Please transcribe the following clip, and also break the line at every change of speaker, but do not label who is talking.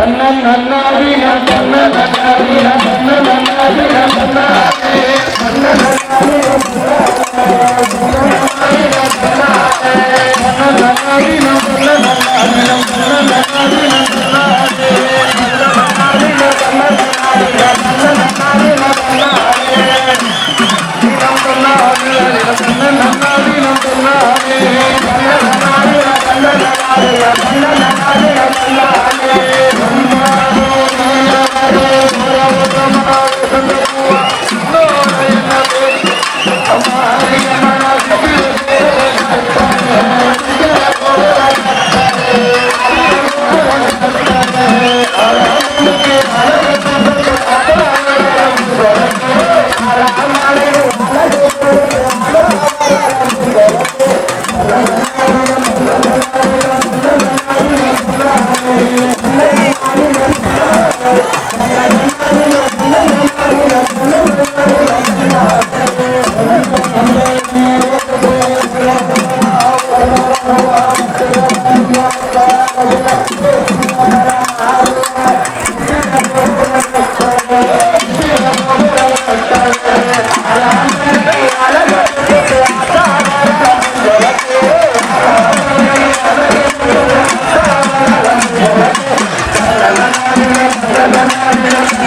தன்ன நன்னாவின தன்ன நன்னாவின Obrigado.